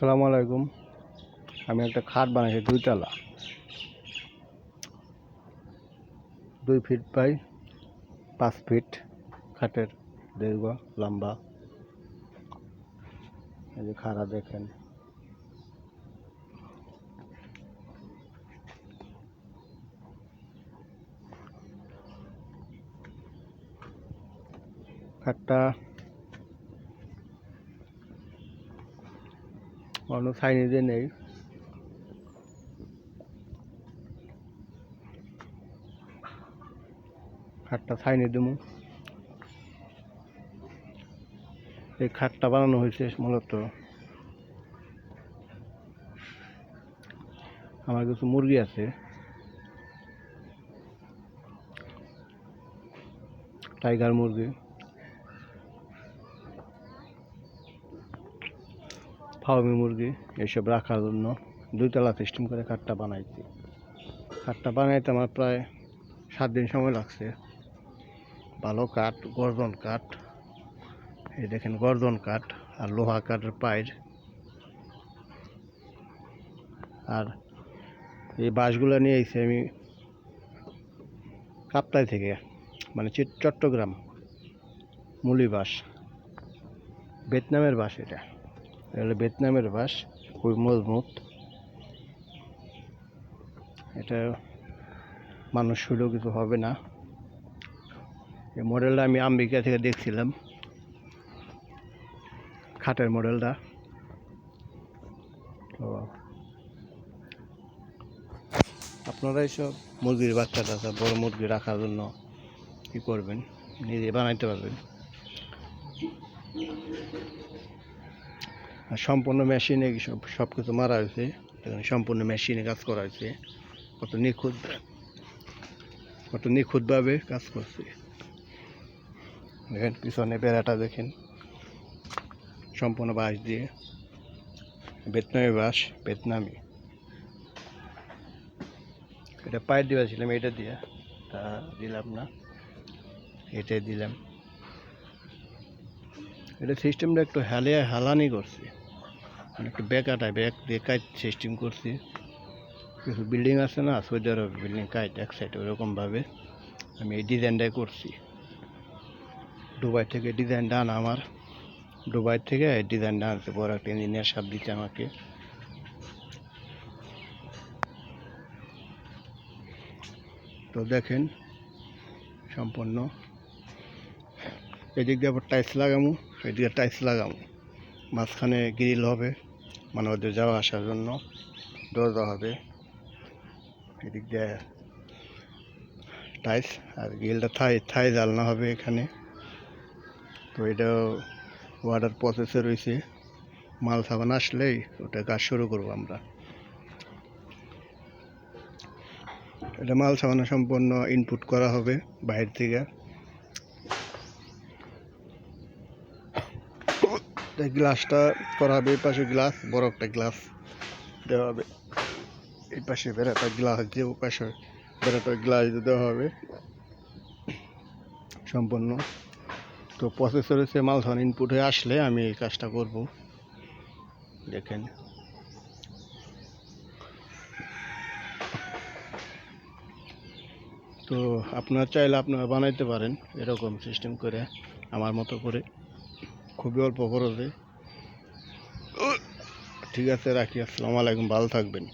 আসসালামু আলাইকুম। আমি একটা খাট বানাইছি, দুইতলা। দুই ফিট বাই পাঁচ ফিট। খাটের দৈর্ঘ্য লম্বা। এই যে খাড়া দেখেন। খাটটা অন্য চাইনিজে নেই। খাটটা ছাইনি দেবো এই খাটটা বানানো হয়েছে মূলত। আমার কিছু মুরগি আছে। টাইগার মুরগি। ফার্মি মুরগি এইসব রাখার জন্য দুইতলা সিস্টেম করে খাটটা বানাইছি। খাটটা বানাইতে আমার প্রায় সাত দিন সময় লাগছে। ভালো কাঠ, গর্জন কাঠ, এই দেখেন গর্জন কাঠ আর লোহা কাঠের পায়ের আর এই বাঁশগুলো নিয়ে এসেছি আমি কাপ্তাই থেকে মানে চিট- চট্টগ্রাম মুলি বাঁশ, ভিয়েতনামের বাঁশ এটা। হলো ভিয়েতনামের বাঁশ খুবই মজবুত। এটা মানুষ শুলেও কিছু হবে না। এই মডেলটা আমি আমেরিকা থেকে দেখছিলাম। খাটের মডেলটা। তো আপনারা এইসব মুরগির বাচ্চা টাচ্চা বড় মুরগি রাখার জন্য কী করবেন? নিজে বানাইতে পারবেন। সম্পূর্ণ মেশিনে সব সব কিছু মারা হয়েছে। এখানে সম্পূর্ণ মেশিনে কাজ করা হয়েছে। কত নিখুঁত, কত নিখুঁতভাবে কাজ করছে। দেখেন পিছনে বেড়াটা দেখেন। সম্পূর্ণ বাঁশ দিয়ে। বেতনামি বাঁশ, বেতনামি। এটা পায়ের দিয়েছিলাম, এটা দিয়ে। তা দিলাম না। এটাই দিলাম। এটা সিস্টেমটা একটু হেলে, হেলানি করছে। মানে একটু বেকাটায় ব্যাক দিয়ে কাজ সিস্টেম করছি। কিছু বিল্ডিং আছে না সৌদি আরব বিল্ডিং কাজ এক সাইড ওরকমভাবে আমি এই ডিজাইনটাই করছি। দুবাই থেকে ডিজাইনটা আনা আমার। দুবাই থেকে এই ডিজাইনটা আনতে বড় একটা ইঞ্জিনিয়ার সাপ দিচ্ছে আমাকে। তো দেখেন, সম্পূর্ণ। এদিক দিয়ে আবার টাইলস লাগামো এদিকে টাইলস লাগামু। মাঝখানে গ্রিল হবে মানে ওদের যাওয়া আসার জন্য। দরজা হবে। এদিক দিয়ে টাইস আর গ্রিলটা থাই থাই জ্বালানো হবে এখানে। তো এটাও ওয়াটার প্রসেসে রয়েছে। মাল সাবান আসলেই ওটা কাজ শুরু করব আমরা। এটা মাল সাবানো সম্পূর্ণ ইনপুট করা হবে বাইরে থেকে। গ্লাসটা করা হবে, এই পাশে গ্লাস, বড় একটা গ্লাস দেওয়া হবে। এই পাশে বেড়াটা গ্লাস দিয়ে ও পাশে বেড়াটা গ্লাস দেওয়া হবে সম্পূর্ণ। তো প্রসেসর হচ্ছে মাল সাবান ইনপুট হয়ে আসলে আমি এই কাজটা করব। দেখেন। তো আপনার চাইলে আপনারা বানাইতে পারেন এরকম সিস্টেম করে, আমার মতো করে। খুবই অল্প খরচে। ঠিক আছে রাখি। আসসালামু আলাইকুম ভালো থাকবেন।